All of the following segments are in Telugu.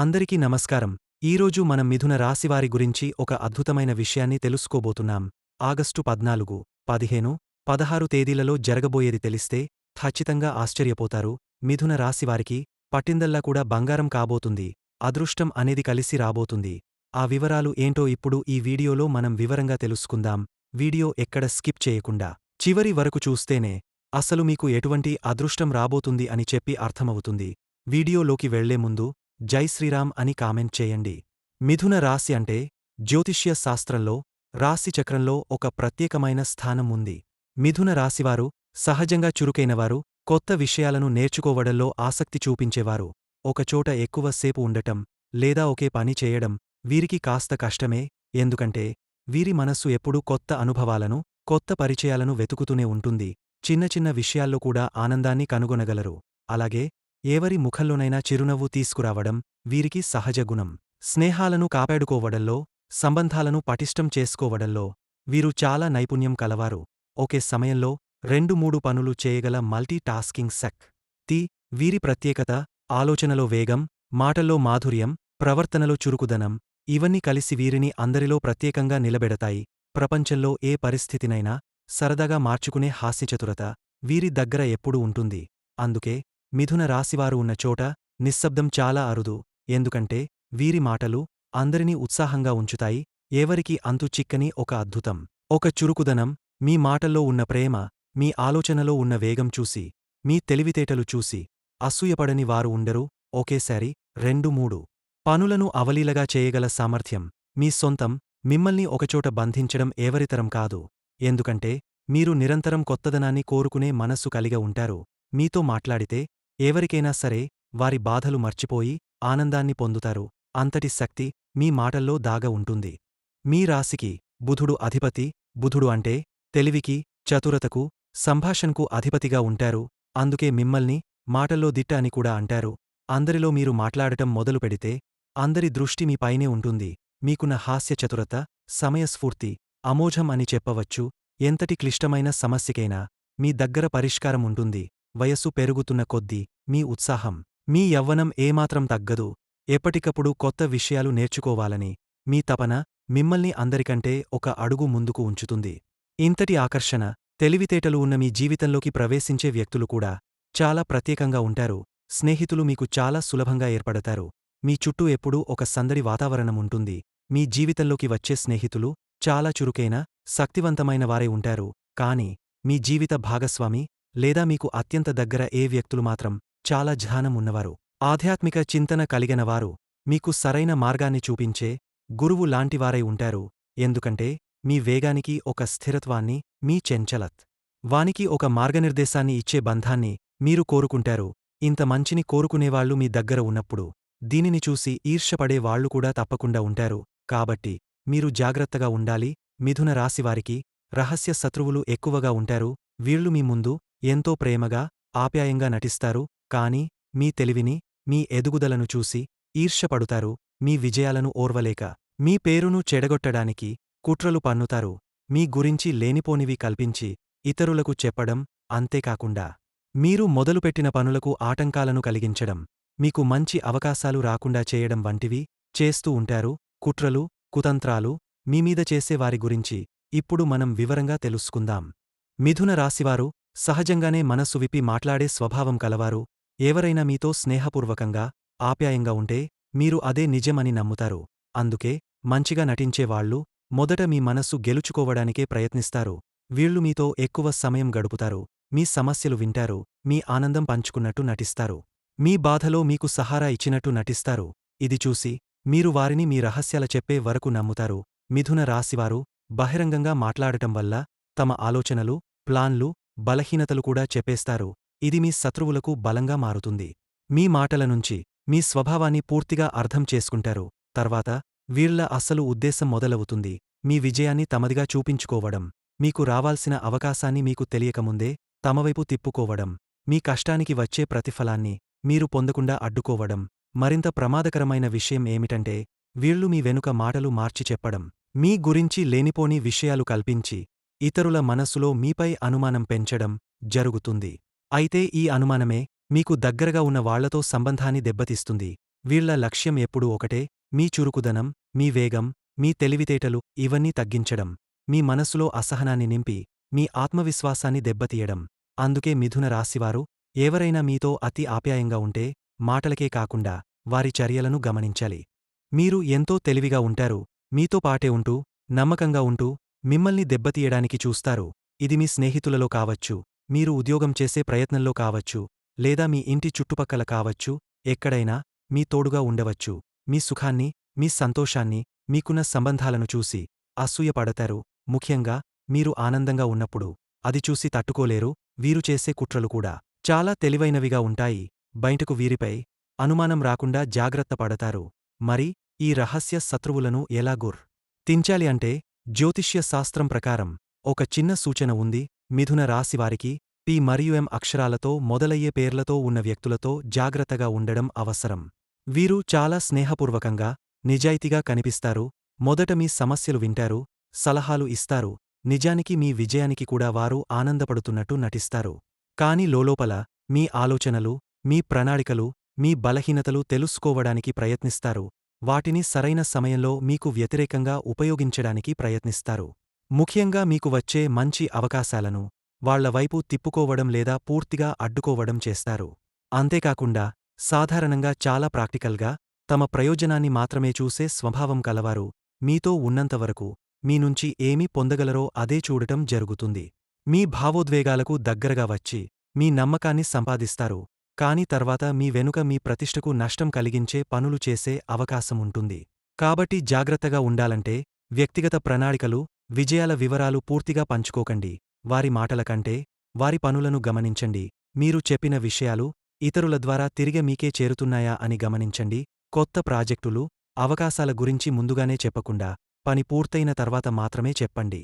అందరికీ నమస్కారం. ఈరోజు మనం మిథున రాశివారి గురించి ఒక అద్భుతమైన విషయాన్ని తెలుసుకోబోతున్నాం. ఆగస్టు పద్నాలుగు పదిహేను పదహారు తేదీలలో జరగబోయేది తెలిస్తే ఖచ్చితంగా ఆశ్చర్యపోతారు. మిథున రాశివారికి పట్టిందల్లా కూడా బంగారం కాబోతుంది. అదృష్టం అనేది కలిసి రాబోతుంది. ఆ వివరాలు ఏంటో ఇప్పుడు ఈ వీడియోలో మనం వివరంగా తెలుసుకుందాం. వీడియో ఎక్కడ స్కిప్ చేయకుండా చివరి వరకు చూస్తేనే అసలు మీకు ఎటువంటి అదృష్టం రాబోతుంది అని చెప్పి అర్థమవుతుంది. వీడియోలోకి వెళ్ళే ముందు జై శ్రీరామ్ అని కామెంట్ చేయండి. మిథున రాశి అంటే జ్యోతిష్య శాస్త్రంలో రాశి చక్రంలో ఒక ప్రత్యేకమైన స్థానం ఉంది. మిథున రాశివారు సహజంగా చురుకైనవారు కొత్త విషయాలను నేర్చుకోవడంలో ఆసక్తి చూపించేవారు. ఒకచోట ఎక్కువ సేపు ఉండటం లేదా ఒకే పని చేయడం వీరికి కాస్త కష్టమే ఎందుకంటే వీరి మనస్సు ఎప్పుడూ కొత్త అనుభవాలను కొత్త పరిచయాలను వెతుకుతూనే ఉంటుంది. చిన్న చిన్న విషయాల్లో కూడా ఆనందాన్ని కనుగొనగలరు. అలాగే ఎవరి ముఖంలోనైనా చిరునవ్వు తీసుకురావడం వీరికి సహజ గుణం. స్నేహాలను కాపాడుకోవడంలో సంబంధాలను పటిష్టం చేసుకోవడంలో వీరు చాలా నైపుణ్యం కలవారు. ఒకే సమయంలో రెండు మూడు పనులు చేయగల మల్టీ టాస్కింగ్ సెక్. తి వీరి ప్రత్యేకత ఆలోచనలో వేగం మాటల్లో మాధుర్యం ప్రవర్తనలో చురుకుదనం ఇవన్నీ కలిసి వీరిని అందరిలో ప్రత్యేకంగా నిలబెడతాయి. ప్రపంచంలో ఏ పరిస్థితినైనా సరదాగా మార్చుకునే హాస్యచతురత వీరి దగ్గర ఎప్పుడూ ఉంటుంది. అందుకే మిథున రాశివారు ఉన్న చోట నిశ్శబ్దం చాలా అరుదు. ఎందుకంటే వీరి మాటలు అందరినీ ఉత్సాహంగా ఉంచుతాయి. ఎవరికి అంతు చిక్కని ఒక అద్భుతం. ఒక చురుకుదనం మీ మాటల్లో ఉన్న ప్రేమ మీ ఆలోచనలో ఉన్న వేగం చూసి మీ తెలివితేటలు చూసి అసూయపడని వారు ఉండరు. ఒకేసారి రెండు మూడు. పనులను అవలీలగా చేయగల సామర్థ్యం మీ సొంతం మిమ్మల్ని ఒకచోట బంధించడం ఎవరితరం కాదు. ఎందుకంటే మీరు నిరంతరం కొత్తదనాన్ని కోరుకునే మనస్సు కలిగ ఉంటారు. మీతో మాట్లాడితే ఎవరికైనా సరే వారి బాధలు మర్చిపోయి ఆనందాన్ని పొందుతారు. అంతటి శక్తి మీ మాటల్లో దాగ ఉంటుంది. మీ రాశికి బుధుడు అధిపతి బుధుడు అంటే తెలివికి చతురతకు సంభాషణకు అధిపతిగా ఉంటారు. అందుకే మిమ్మల్ని మాటల్లో దిట్ట అని కూడా అంటారు. అందరిలో మీరు మాట్లాడటం మొదలు పెడితే అందరి దృష్టి మీపైనే ఉంటుంది. మీకున్న హాస్య చతురత సమయస్ఫూర్తి అమోఘం అని చెప్పవచ్చు. ఎంతటి క్లిష్టమైన సమస్యకైనా మీ దగ్గర పరిష్కారం ఉంటుంది. వయస్సు పెరుగుతున్న కొద్దీ మీ ఉత్సాహం మీ యవ్వనం ఏమాత్రం తగ్గదు. ఎప్పటికప్పుడు కొత్త విషయాలు నేర్చుకోవాలని మీ తపన మిమ్మల్ని అందరికంటే ఒక అడుగు ముందుకు ఉంచుతుంది. ఇంతటి ఆకర్షణ తెలివితేటలు ఉన్న మీ జీవితంలోకి ప్రవేశించే వ్యక్తులు కూడా చాలా ప్రత్యేకంగా ఉంటారు. స్నేహితులు మీకు చాలా సులభంగా ఏర్పడతారు. మీ చుట్టూ ఎప్పుడూ ఒక సందడి వాతావరణం ఉంటుంది. మీ జీవితంలోకి వచ్చే స్నేహితులు చాలా చురుకైన శక్తివంతమైన వారే ఉంటారు. కాని మీ జీవిత భాగస్వామి లేదా మీకు అత్యంత దగ్గర ఏ వ్యక్తులు మాత్రం చాలా ధ్యానం ఉన్నవారు ఆధ్యాత్మిక చింతన కలిగినవారు మీకు సరైన మార్గాన్ని చూపించే గురువు లాంటివారై ఉంటారు. ఎందుకంటే మీ వేగానికి ఒక స్థిరత్వాన్ని మీ చెంచలత్ వానికి ఒక మార్గనిర్దేశాన్ని ఇచ్చే బంధాన్ని మీరు కోరుకుంటారు. ఇంత మంచిని కోరుకునేవాళ్ళు మీ దగ్గర ఉన్నప్పుడు దీనిని చూసి ఈర్ష్యపడే వాళ్ళు కూడా తప్పకుండా ఉంటారు. కాబట్టి మీరు జాగ్రత్తగా ఉండాలి. మిథున రాశివారికి రహస్య శత్రువులు ఎక్కువగా ఉంటారు. వీళ్ళు మీ ముందు ఎంతో ప్రేమగా ఆప్యాయంగా నటిస్తారు కాని మీ తెలివిని మీ ఎదుగుదలను చూసి ఈర్ష్యపడుతారు మీ విజయాలను ఓర్వలేక. మీ పేరును చెడగొట్టడానికి కుట్రలు పన్నుతారు మీ గురించి లేనిపోనివి కల్పించి ఇతరులకు చెప్పడం అంతేకాకుండా. మీరు మొదలుపెట్టిన పనులకు ఆటంకాలను కలిగించడం మీకు మంచి అవకాశాలు రాకుండా చేయడం వంటివి చేస్తూ ఉంటారు కుట్రలు కుతంత్రాలు మీమీద చేసేవారి గురించి ఇప్పుడు మనం వివరంగా తెలుసుకుందాం. మిథున రాశివారు సహజంగానే మనస్సు విప్పి మాట్లాడే స్వభావం కలవారు. ఎవరైనా మీతో స్నేహపూర్వకంగా ఆప్యాయంగా ఉంటే మీరు అదే నిజమని నమ్ముతారు. అందుకే మంచిగా నటించేవాళ్ళు మొదట మీ మనస్సు గెలుచుకోవడానికే ప్రయత్నిస్తారు. వీళ్ళు మీతో ఎక్కువ సమయం గడుపుతారు. మీ సమస్యలు వింటారు. మీ ఆనందం పంచుకున్నట్టు నటిస్తారు. మీ బాధలో మీకు సహారా ఇచ్చినట్టు నటిస్తారు. ఇది చూసి మీరు వారిని మీ రహస్యాల చెప్పే వరకు నమ్ముతారు. మిథున రాశివారు బహిరంగంగా మాట్లాడటం వల్ల తమ ఆలోచనలు ప్లాన్లు బలహీనతలు కూడా చెప్పేస్తారు. ఇది మీ శత్రువులకు బలంగా మారుతుంది. మీ మాటల నుంచి మీ స్వభావాన్ని పూర్తిగా అర్థం చేసుకుంటారు. తర్వాత వీళ్ళ అస్సలు ఉద్దేశం మొదలవుతుంది. మీ విజయాన్ని తమదిగా చూపించుకోవడం. మీకు రావాల్సిన అవకాశాన్ని మీకు తెలియకముందే తమవైపు తిప్పుకోవడం. మీ కష్టానికి వచ్చే ప్రతిఫలాన్ని మీరు పొందకుండా అడ్డుకోవడం. మరింత ప్రమాదకరమైన విషయం ఏమిటంటే వీళ్ళు మీ వెనుక మాటలు మార్చి చెప్పడం. మీ గురించి లేనిపోని విషయాలు కల్పించి ఇతరుల మనస్సులో మీపై అనుమానం పెంచడం జరుగుతుంది. అయితే ఈ అనుమానమే మీకు దగ్గరగా ఉన్న వాళ్ళతో సంబంధాన్ని దెబ్బతీస్తుంది. వీళ్ళ లక్ష్యం ఎప్పుడూ ఒకటే మీ చురుకుదనం మీ వేగం మీ తెలివితేటలు ఇవన్నీ తగ్గించడం మీ మనసులో అసహనాన్ని నింపి మీ ఆత్మవిశ్వాసాన్ని దెబ్బతీయడం. అందుకే మిథున రాశివారు ఎవరైనా మీతో అతి ఆప్యాయంగా ఉంటే మాటలకే కాకుండా వారి చర్యలను గమనించాలి. మీరు ఎంతో తెలివిగా ఉంటారు మీతో పాటే ఉంటూ నమ్మకంగా ఉంటూ మిమ్మల్ని దెబ్బతీయడానికి చూస్తారు. ఇది మీ స్నేహితులలో కావచ్చు మీరు ఉద్యోగం చేసే ప్రయత్నంలో కావచ్చు లేదా మీ ఇంటి చుట్టుపక్కల కావచ్చు ఎక్కడైనా మీ తోడుగా ఉండవచ్చు. మీ సుఖాన్ని మీ సంతోషాన్ని మీకున్న సంబంధాలను చూసి అసూయపడతారు. ముఖ్యంగా మీరు ఆనందంగా ఉన్నప్పుడు అది చూసి తట్టుకోలేరు వీరు చేసే కుట్రలు కూడా. చాలా తెలివైనవిగా ఉంటాయి. బయటకు వీరిపై అనుమానం రాకుండా జాగ్రత్త పడతారు. మరి ఈ రహస్య శత్రువులను ఎలా గుర్ తించాలి అంటే జ్యోతిష్య శాస్త్రం ప్రకారం ఒక చిన్న సూచన ఉంది. మిథున రాశివారికి పి మరియు ఎం అక్షరాలతో మొదలయ్యే పేర్లతో ఉన్న వ్యక్తులతో జాగ్రత్తగా ఉండడం అవసరం. వీరు చాలా స్నేహపూర్వకంగా నిజాయితీగా కనిపిస్తారు. మొదట మీ సమస్యలు వింటారు సలహాలు ఇస్తారు. నిజానికి మీ విజయానికి కూడా వారు ఆనందపడుతున్నట్టు నటిస్తారు. కాని లోలోపల మీ ఆలోచనలు మీ ప్రణాళికలు మీ బలహీనతలు తెలుసుకోవడానికి ప్రయత్నిస్తారు. వాటిని సరైన సమయంలో మీకు వ్యతిరేకంగా ఉపయోగించడానికి ప్రయత్నిస్తారు. ముఖ్యంగా మీకు వచ్చే మంచి అవకాశాలను వాళ్ళ వైపు తిప్పుకోవడం లేదా పూర్తిగా అడ్డుకోవడం చేస్తారు. అంతేకాకుండా సాధారణంగా చాలా ప్రాక్టికల్గా తమ ప్రయోజనాన్ని మాత్రమే చూసే స్వభావం కలవారు మీతో ఉన్నంతవరకు మీ నుంచి ఏమి పొందగలరో అదే చూడటం జరుగుతుంది. మీ భావోద్వేగాలకు దగ్గరగా వచ్చి మీ నమ్మకాన్ని సంపాదిస్తారు. కాని తర్వాత మీ వెనుక మీ ప్రతిష్టకు నష్టం కలిగించే పనులు చేసే అవకాశముంటుంది కాబట్టి జాగ్రత్తగా ఉండాలంటే వ్యక్తిగత ప్రణాళికలు విజయాల వివరాలు పూర్తిగా పంచుకోకండి. వారి మాటల కంటే వారి పనులను గమనించండి. మీరు చెప్పిన విషయాలు ఇతరుల ద్వారా తిరిగి మీకే చేరుతున్నాయా అని గమనించండి. కొత్త ప్రాజెక్టులు అవకాశాల గురించి ముందుగానే చెప్పకుండా పని పూర్తయిన తర్వాత మాత్రమే చెప్పండి.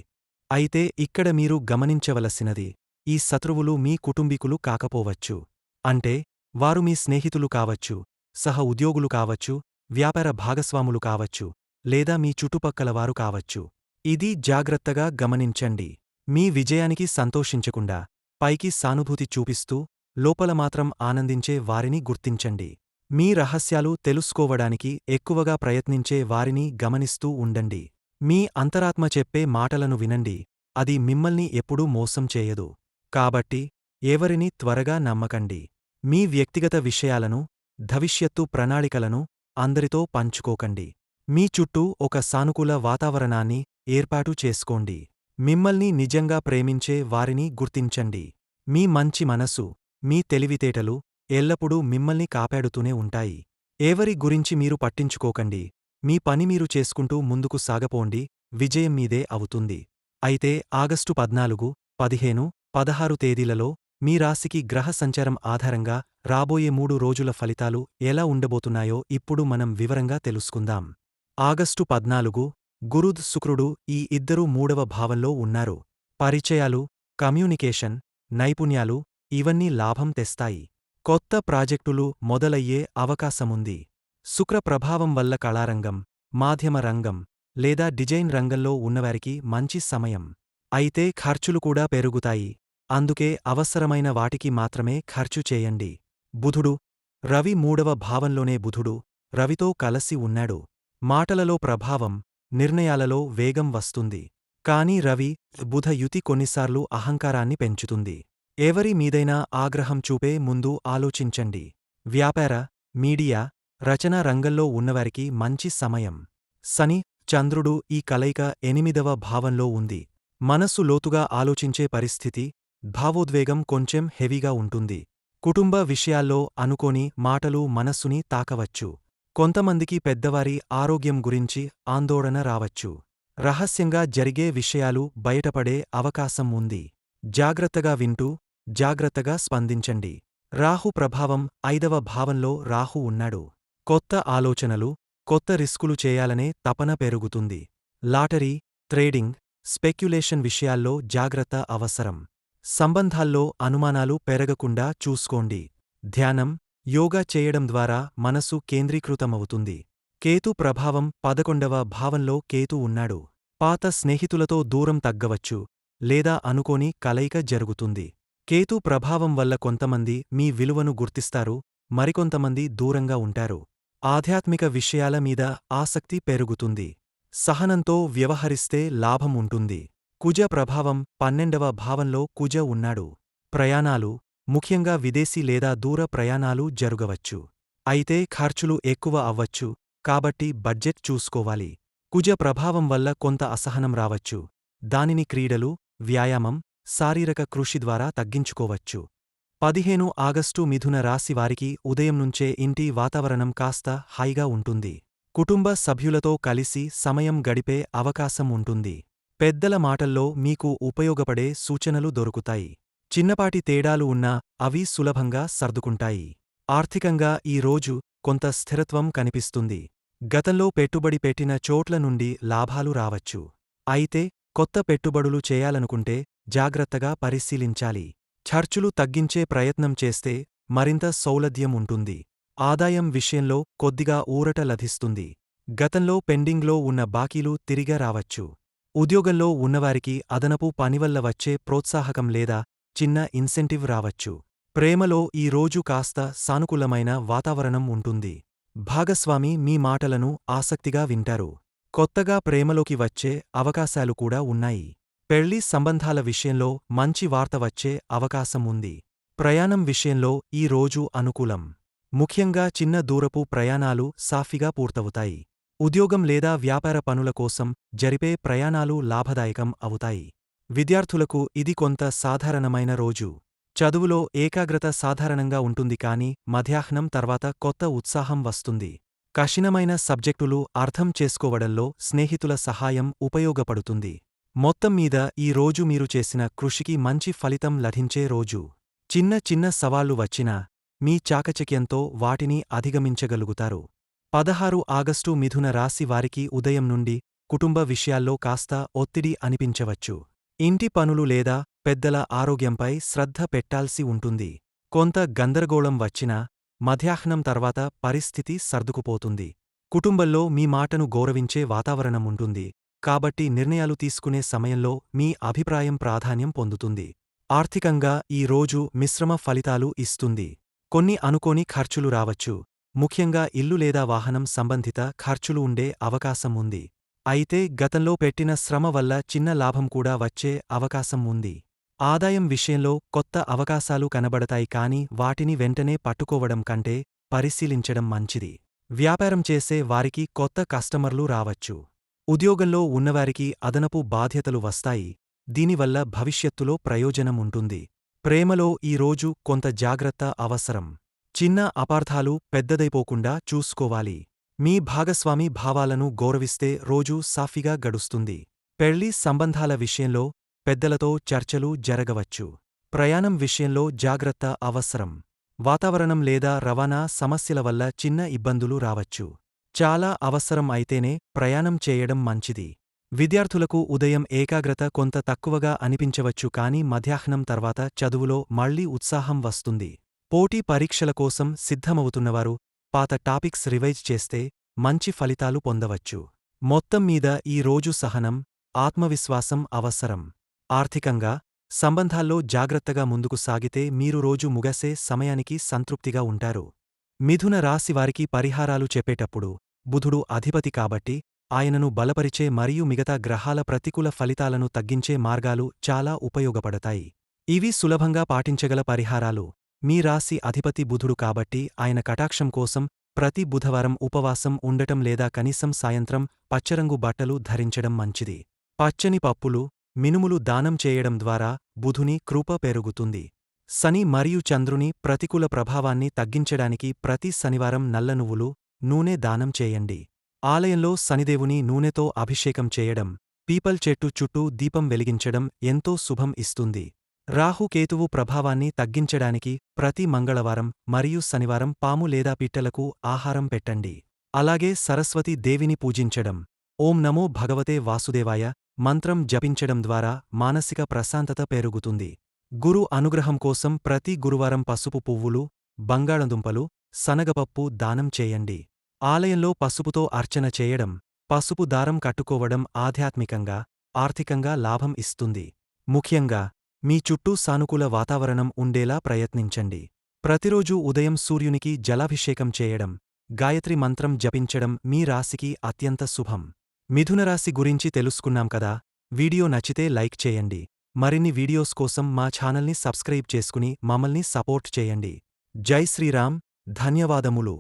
అయితే ఇక్కడ మీరు గమనించవలసినది ఈ శత్రువులు మీ కుటుంబీకులు కాకపోవచ్చు. అంటే వారు మీ స్నేహితులు కావచ్చు సహ ఉద్యోగులు కావచ్చు వ్యాపార భాగస్వాములు కావచ్చు లేదా మీ చుట్టుపక్కలవారు కావచ్చు. ఇది జాగ్రత్తగా గమనించండి. మీ విజయానికి సంతోషించకుండా పైకి సానుభూతి చూపిస్తూ లోపల మాత్రం ఆనందించే వారిని గుర్తించండి. మీ రహస్యాలు తెలుసుకోవడానికి ఎక్కువగా ప్రయత్నించే వారిని గమనిస్తూ ఉండండి. మీ అంతరాత్మ చెప్పే మాటలను వినండి. అది మిమ్మల్ని ఎప్పుడూ మోసం చేయదు. కాబట్టి ఎవరిని త్వరగా నమ్మకండి. మీ వ్యక్తిగత విషయాలను భవిష్యత్తు ప్రణాళికలను అందరితో పంచుకోకండి. మీ చుట్టూ ఒక సానుకూల వాతావరణాన్ని ఏర్పాటు చేసుకోండి. మిమ్మల్ని నిజంగా ప్రేమించే వారిని గుర్తించండి. మీ మంచి మనసు మీ తెలివితేటలు ఎల్లప్పుడూ మిమ్మల్ని కాపాడుతూనే ఉంటాయి. ఎవరి గురించి మీరు పట్టించుకోకండి. మీ పని మీరు చేసుకుంటూ ముందుకు సాగపోండి. విజయం మీదే అవుతుంది. అయితే ఆగస్టు పద్నాలుగు పదిహేను పదహారు తేదీలలో మీ రాశికి గ్రహ సంచారం ఆధారంగా రాబోయే మూడు రోజుల ఫలితాలు ఎలా ఉండబోతున్నాయో ఇప్పుడు మనం వివరంగా తెలుసుకుందాం. ఆగస్టు పద్నాలుగు గురుద్ శుక్రుడు ఈ ఇద్దరూ మూడవ భావంలో ఉన్నారు. పరిచయాలు కమ్యూనికేషన్ నైపుణ్యాలు ఇవన్నీ లాభం తెస్తాయి. కొత్త ప్రాజెక్టులు మొదలయ్యే అవకాశముంది. శుక్ర ప్రభావం వల్ల కళారంగం మాధ్యమ రంగం లేదా డిజైన్ రంగంలో ఉన్నవారికి మంచి సమయం. అయితే ఖర్చులు కూడా పెరుగుతాయి. అందుకే అవసరమైన వాటికి మాత్రమే ఖర్చు చేయండి. బుధుడు రవి మూడవ భావంలోనే బుధుడు రవితో కలసి ఉన్నాడు. మాటలలో ప్రభావం నిర్ణయాలలో వేగం వస్తుంది. కాని రవి బుధ యుతి కొన్నిసార్లు అహంకారాన్ని పెంచుతుంది. ఎవరి మీదైనా ఆగ్రహం చూపే ముందు ఆలోచించండి. వ్యాపార మీడియా రచనా రంగంలో ఉన్నవారికి మంచి సమయం. శని చంద్రుడు ఈ కలయిక ఎనిమిదవ భావంలో ఉంది. మనస్సు లోతుగా ఆలోచించే పరిస్థితి భావోద్వేగం కొంచెం హెవీగా ఉంటుంది. కుటుంబ విషయాల్లో అనుకోని మాటలు మనస్సుని తాకవచ్చు. కొంతమందికి పెద్దవారి ఆరోగ్యం గురించి ఆందోళన రావచ్చు. రహస్యంగా జరిగే విషయాలు బయటపడే అవకాశం ఉంది. జాగ్రత్తగా వింటూ జాగ్రత్తగా స్పందించండి. రాహు ప్రభావం ఐదవ భావంలో రాహు ఉన్నాడు. కొత్త ఆలోచనలు కొత్త రిస్కులు చేయాలనే తపన పెరుగుతుంది. లాటరీ ట్రేడింగ్ స్పెక్యులేషన్ విషయాల్లో జాగ్రత్త అవసరం. సంబంధాల్లో అనుమానాలు పెరగకుండా చూసుకోండి. ధ్యానం యోగా చేయడం ద్వారా మనసు కేంద్రీకృతమవుతుంది. కేతు ప్రభావం పదకొండవ భావంలో కేతు ఉన్నాడు. పాత స్నేహితులతో దూరం తగ్గవచ్చు లేదా అనుకోని కలయిక జరుగుతుంది. కేతు ప్రభావం వల్ల కొంతమంది మీ విలువను గుర్తిస్తారు మరికొంతమంది దూరంగా ఉంటారు. ఆధ్యాత్మిక విషయాల మీద ఆసక్తి పెరుగుతుంది. సహనంతో వ్యవహరిస్తే లాభం ఉంటుంది. కుజ ప్రభావం పన్నెండవ భావంలో కుజ ఉన్నాడు. ప్రయాణాలు ముఖ్యంగా విదేశీ లేదా దూర ప్రయాణాలు జరుగవచ్చు. అయితే ఖర్చులు ఎక్కువ అవ్వచ్చు కాబట్టి బడ్జెట్ చూసుకోవాలి. కుజ ప్రభావం వల్ల కొంత అసహనం రావచ్చు. దానిని క్రీడలు వ్యాయామం శారీరక కృషి ద్వారా తగ్గించుకోవచ్చు. పదిహేను ఆగస్టు మిథున రాశి వారికి ఉదయం నుంచే ఇంటి వాతావరణం కాస్త హాయిగా ఉంటుంది. కుటుంబ సభ్యులతో కలిసి సమయం గడిపే అవకాశం ఉంటుంది. పెద్దల మాటల్లో మీకు ఉపయోగపడే సూచనలు దొరుకుతాయి. చిన్నపాటి తేడాలు ఉన్నా అవి సులభంగా సర్దుకుంటాయి. ఆర్థికంగా ఈ రోజు కొంత స్థిరత్వం కనిపిస్తుంది. గతంలో పెట్టుబడి పెట్టిన చోట్ల నుండి లాభాలు రావచ్చు. అయితే కొత్త పెట్టుబడులు చేయాలనుకుంటే జాగ్రత్తగా పరిశీలించాలి. ఖర్చులు తగ్గించే ప్రయత్నం చేస్తే మరింత సౌలభ్యం ఉంటుంది. ఆదాయం విషయంలో కొద్దిగా ఊరట లభిస్తుంది. గతంలో పెండింగ్లో ఉన్న బాకీలు తిరిగి రావచ్చు. ఉద్యోగంలో ఉన్నవారికి అదనపు పనివల్ల వచ్చే ప్రోత్సాహకం లేదా చిన్న ఇన్సెంటివ్ రావచ్చు. ప్రేమలో ఈ రోజు కాస్త సానుకూలమైన వాతావరణం ఉంటుంది. భాగస్వామి మీ మాటలను ఆసక్తిగా వింటారు. కొత్తగా ప్రేమలోకి వచ్చే అవకాశాలు కూడా ఉన్నాయి. పెళ్ళి సంబంధాల విషయంలో మంచి వార్త వచ్చే అవకాశం ఉంది. ప్రయాణం విషయంలో ఈ రోజు అనుకూలం. ముఖ్యంగా చిన్న దూరపు ప్రయాణాలు సాఫీగా పూర్తవుతాయి. ఉద్యోగం లేదా వ్యాపార పనుల కోసం జరిపే ప్రయాణాలు లాభదాయకం అవుతాయి. విద్యార్థులకు ఇది కొంత సాధారణమైన రోజు. చదువులో ఏకాగ్రత సాధారణంగా ఉంటుంది కాని మధ్యాహ్నం తర్వాత కొత్త ఉత్సాహం వస్తుంది. కఠినమైన సబ్జెక్టులు అర్థం చేసుకోవడంలో స్నేహితుల సహాయం ఉపయోగపడుతుంది. మొత్తం మీద ఈ రోజు మీరు చేసిన కృషికి మంచి ఫలితం లభించే రోజు. చిన్న చిన్న సవాళ్ళు వచ్చినా మీ చాకచక్యంతో వాటిని అధిగమించగలుగుతారు. పదహారు ఆగస్టు మిథున రాశి వారికి ఉదయం నుండి కుటుంబ విషయాల్లో కాస్త ఒత్తిడి అనిపించవచ్చు. ఇంటి పనులు లేదా పెద్దల ఆరోగ్యంపై శ్రద్ధ పెట్టాల్సి ఉంటుంది. కొంత గందరగోళం వచ్చినా మధ్యాహ్నం తర్వాత పరిస్థితి సర్దుకుపోతుంది. కుటుంబంలో మీ మాటను గౌరవించే వాతావరణం ఉంటుంది. కాబట్టి నిర్ణయాలు తీసుకునే సమయంలో మీ అభిప్రాయం ప్రాధాన్యం పొందుతుంది. ఆర్థికంగా ఈ రోజు మిశ్రమ ఫలితాలు ఇస్తుంది. కొన్ని అనుకోని ఖర్చులు రావచ్చు. ముఖ్యంగా ఇల్లు లేదా వాహనం సంబంధిత ఖర్చులు ఉండే అవకాశం ఉంది. అయితే గతంలో పెట్టిన శ్రమ వల్ల చిన్న లాభం కూడా వచ్చే అవకాశం ఉంది. ఆదాయం విషయంలో కొత్త అవకాశాలు కనబడతాయి కాని వాటిని వెంటనే పట్టుకోవడం కంటే పరిశీలించడం మంచిది. వ్యాపారం చేసే వారికి కొత్త కస్టమర్లు రావచ్చు. ఉద్యోగంలో ఉన్నవారికి అదనపు బాధ్యతలు వస్తాయి. దీనివల్ల భవిష్యత్తులో ప్రయోజనం ఉంటుంది. ప్రేమలో ఈ రోజు కొంత జాగ్రత్త అవసరం. చిన్న అపార్థాలు పెద్దదైపోకుండా చూసుకోవాలి. మీ భాగస్వామి భావాలను గౌరవిస్తే రోజూ సాఫీగా గడుస్తుంది. పెళ్ళి సంబంధాల విషయంలో పెద్దలతో చర్చలు జరగవచ్చు. ప్రయాణం విషయంలో జాగ్రత్త అవసరం. వాతావరణం లేదా రవాణా సమస్యల వల్ల చిన్న ఇబ్బందులు రావచ్చు. చాలా అవసరం అయితేనే ప్రయాణం చేయడం మంచిది. విద్యార్థులకు ఉదయం ఏకాగ్రత కొంత తక్కువగా అనిపించవచ్చు కాని మధ్యాహ్నం తర్వాత చదువులో మళ్ళీ ఉత్సాహం వస్తుంది. పోటీ పరీక్షల కోసం సిద్ధమవుతున్నవారు పాత టాపిక్స్ రివైజ్ చేస్తే మంచి ఫలితాలు పొందవచ్చు. మొత్తం మీద ఈ రోజు సహనం ఆత్మవిశ్వాసం అవసరం. ఆర్థికంగా సంబంధాల్లో జాగ్రత్తగా ముందుకు సాగితే మీరు రోజు ముగసే సమయానికి సంతృప్తిగా ఉంటారు. మిథున రాశివారికి పరిహారాలు చెప్పేటప్పుడు బుధుడు అధిపతి కాబట్టి ఆయనను బలపరిచే మరియు మిగతా గ్రహాల ప్రతికూల ఫలితాలను తగ్గించే మార్గాలు చాలా ఉపయోగపడతాయి. ఇవి సులభంగా పాటించగల పరిహారాలు. మీ రాశి అధిపతి బుధుడు కాబట్టి ఆయన కటాక్షం కోసం ప్రతి బుధవారం ఉపవాసం ఉండటం లేదా కనీసం సాయంత్రం పచ్చరంగు బట్టలు ధరించడం మంచిది. పచ్చని పప్పులు మినుములు దానం చేయడం ద్వారా బుధుని కృప పెరుగుతుంది. శని మరియు చంద్రుని ప్రతికూల ప్రభావాన్ని తగ్గించడానికి ప్రతి శనివారం నల్ల నువ్వులు నూనె దానం చేయండి. ఆలయంలో శనిదేవుని నూనెతో అభిషేకం చేయడం పీపల్ చెట్టు చుట్టూ దీపం వెలిగించడం ఎంతో శుభం ఇస్తుంది. రాహుకేతువు ప్రభావాన్ని తగ్గించడానికి ప్రతి మంగళవారం మరియు శనివారం పాము లేదా పిట్టలకు ఆహారం పెట్టండి. అలాగే సరస్వతి దేవిని పూజించడం. ఓం నమో భగవతే వాసుదేవాయ మంత్రం జపించడం ద్వారా మానసిక ప్రశాంతత పెరుగుతుంది. గురు అనుగ్రహం కోసం ప్రతి గురువారం పసుపు పువ్వులు బంగాళదుంపలు శనగపప్పు దానం చేయండి. ఆలయంలో పసుపుతో అర్చన చేయడం పసుపు దారం కట్టుకోవడం ఆధ్యాత్మికంగా ఆర్థికంగా లాభం ఇస్తుంది. ముఖ్యంగా మీ చుట్టూ సానుకూల వాతావరణం ఉండేలా ప్రయత్నించండి. ప్రతిరోజూ ఉదయం సూర్యునికి జలాభిషేకం చేయడం గాయత్రి మంత్రం జపించడం మీ రాశికి అత్యంత శుభం. మిథునరాశి గురించి తెలుసుకున్నాం కదా? వీడియో నచ్చితే లైక్ చేయండి. మరిన్ని వీడియోస్ కోసం మా ఛానల్ని సబ్స్క్రైబ్ చేసుకుని మమ్మల్ని సపోర్ట్ చేయండి. జై శ్రీరామ్ ధన్యవాదములు.